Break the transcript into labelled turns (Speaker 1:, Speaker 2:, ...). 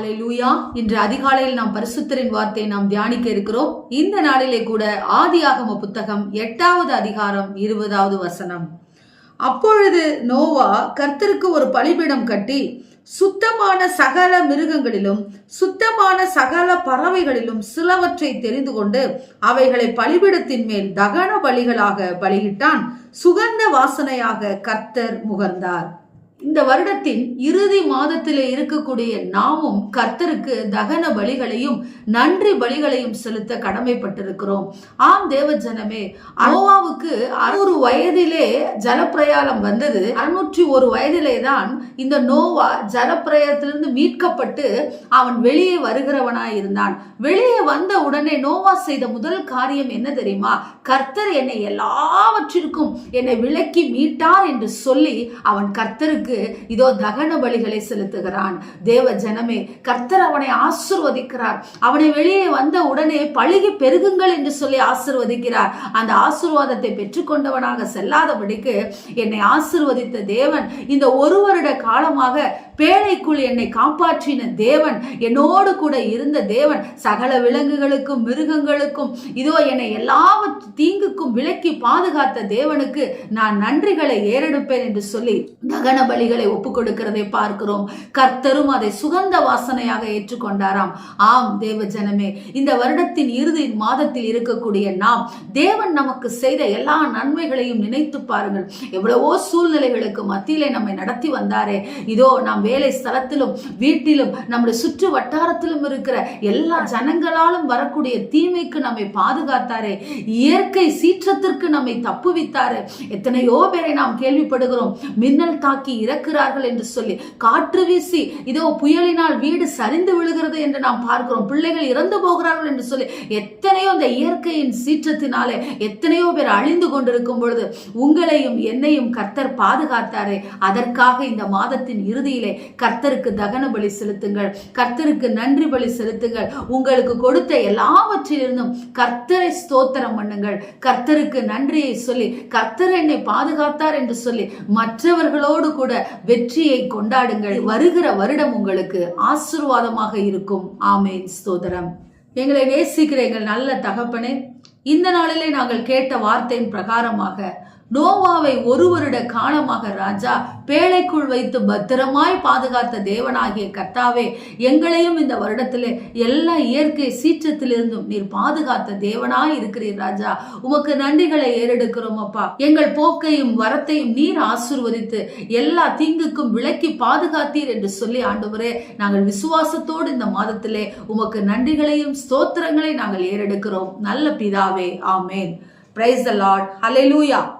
Speaker 1: ஹலே லூயா இன்று அதிகாலையில் நாம் பரிசுத்தரின் வார்த்தையை நாம் தியானிக்க இருக்கிறோம். இந்த நாளிலே கூட ஆதியாகம புத்தகம் எட்டாவது அதிகாரம் இருபதாவது வசனம். அப்பொழுது நோவா கர்த்தருக்கு ஒரு பலிபீடம் கட்டி சுத்தமான சகல மிருகங்களிலும் சுத்தமான சகல பறவைகளிலும் சிலவற்றை தெரிந்து கொண்டு அவைகளை பலிபீடத்தின் மேல் தகன பலிகளாக பலியிட்டான். சுகந்த வாசனையாக கர்த்தர் முகர்ந்தார். இந்த வருடத்தின் இறுதி மாதத்திலே இருக்கக்கூடிய நாமும் கர்த்தருக்கு தகன பலிகளையும் நன்றி பலிகளையும் செலுத்த கடமைப்பட்டிருக்கிறோம். ஆம் தேவ ஜனமே அனோவாவுக்கு அறுநூறு வயதிலே ஜலப்பிரயாணம் வந்தது. அறுநூற்றி ஒரு வயதிலே தான் இந்த நோவா ஜலப்பிரயத்திலிருந்து மீட்கப்பட்டு அவன் வெளியே வருகிறவனாய் இருந்தான். வெளியே வந்த உடனே நோவா செய்த முதல் காரியம் என்ன தெரியுமா? கர்த்தர் என்னை எல்லாவற்றிற்கும் என்னை விலக்கி மீட்டார் என்று சொல்லி அவன் கர்த்தருக்கு இதோ தகன பலிகளை செலுத்துகிறான். தேவ ஜனமே கர்த்தர் அவனை ஆசிர்வதிக்கிறார். அவனை வெளியே வந்த உடனே பழுகி பெருகுங்கள் என்று சொல்லி ஆசிர்வதிக்கிறார். அந்த ஆசிர்வாதத்தை பெற்றுக்கொண்டவனாக செல்லாதபடிக்கு என்னை ஆசிர்வதித்த தேவன் இந்த ஒரு வருட காலமாக பேழைக்குள் என்னை காப்பாற்றின தேவன் என்னோடு கூட இருந்த தேவன் சகல விலங்குகளுக்கும் மிருகங்களுக்கும் இதோ என்னை எல்லா தீங்குக்கும் விலக்கி பாதுகாத்த தேவனுக்கு நான் நன்றிகளை ஏறெடுப்பேன் என்று சொல்லி தகன பலிகளை ஒப்புக் கொடுக்கிறதை பார்க்கிறோம். கர்த்தரும் அதை சுகந்த வாசனையாக ஏற்றுக்கொண்டாராம். ஆம் தேவ ஜனமே இந்த வருடத்தின் இறுதி மாதத்தில் இருக்கக்கூடிய நாம் தேவன் நமக்கு செய்த எல்லா நன்மைகளையும் நினைத்து பாருங்கள். எவ்வளவோ சூழ்நிலைகளுக்கு மத்தியிலே நம்மை நடத்தி வந்தாரே. இதோ நாம் வேலை ஸ்தலத்திலும் வீட்டிலும் நம்முடைய சுற்று வட்டாரத்திலும் இருக்கிற எல்லா ஜனங்களாலும் வரக்கூடிய தீமைக்கு நம்மை பாதுகாத்தாரே. இயற்கை சீற்றத்திற்கு நம்மை தப்புவித்தாரு. எத்தனையோ பேரை நாம் கேள்விப்படுகிறோம். மின்னல் தாக்கி இறக்கிறார்கள் என்று சொல்லி காற்று வீசி இதோ புயலினால் வீடு சரிந்து விழுகிறது என்று நாம் பார்க்கிறோம். பிள்ளைகள் இறந்து போகிறார்கள் என்று சொல்லி எத்தனையோ இந்த இயற்கையின் சீற்றத்தினாலே எத்தனையோ பேர் அழிந்து கொண்டிருக்கும் பொழுது உங்களையும் என்னையும் கர்த்தர் பாதுகாத்தாரே. அதற்காக இந்த மாதத்தின் இறுதியிலே கர்த்தருக்கு தகன பலி செலுத்துங்கள். கர்த்தருக்கு நன்றி பலி செலுத்துங்கள். உங்களுக்கு கொடுத்த எல்லாவற்றிலிருந்தும் கர்த்தரை ஸ்தோத்திரம் பண்ணுங்கள். கர்த்தருக்கு நன்றியை சொல்லி கர்த்தர் என்னை பாதுகாத்தார் என்று சொல்லி மற்றவர்களோடு கூட வெற்றியை கொண்டாடுங்கள். வருகிற வருடம் உங்களுக்கு ஆசிர்வாதமாக இருக்கும். ஆமேன். ஸ்தோதரம் எங்களை நேசிக்கிற எங்கள் நல்ல தகப்பனே இந்த நாளிலே நாங்கள் கேட்ட வார்த்தையின் பிரகாரமாக நோவாவை ஒரு வருட காலமாக ராஜா பேழைக்குள் வைத்து பத்திரமாய் பாதுகாத்த தேவனாகிய கர்த்தாவே எங்களையும் இந்த வருடத்திலே எல்லா இயற்கை சீற்றத்திலிருந்தும் நீர் பாதுகாத்த தேவனாய் இருக்கிறீர் ராஜா. உமக்கு நன்றிகளை ஏறெடுக்கிறோம் அப்பா. எங்கள் போக்கையும் வரத்தையும் நீர் ஆசிர்வதித்து எல்லா தீங்குக்கும் விலக்கி பாதுகாத்தீர் என்று சொல்லி ஆண்டவரே நாங்கள் விசுவாசத்தோடு இந்த மாதத்திலே உமக்கு நன்றிகளையும் ஸ்தோத்திரங்களை நாங்கள் ஏறெடுக்கிறோம். நல்ல பிதாவே ஆமேன். Praise the Lord hallelujah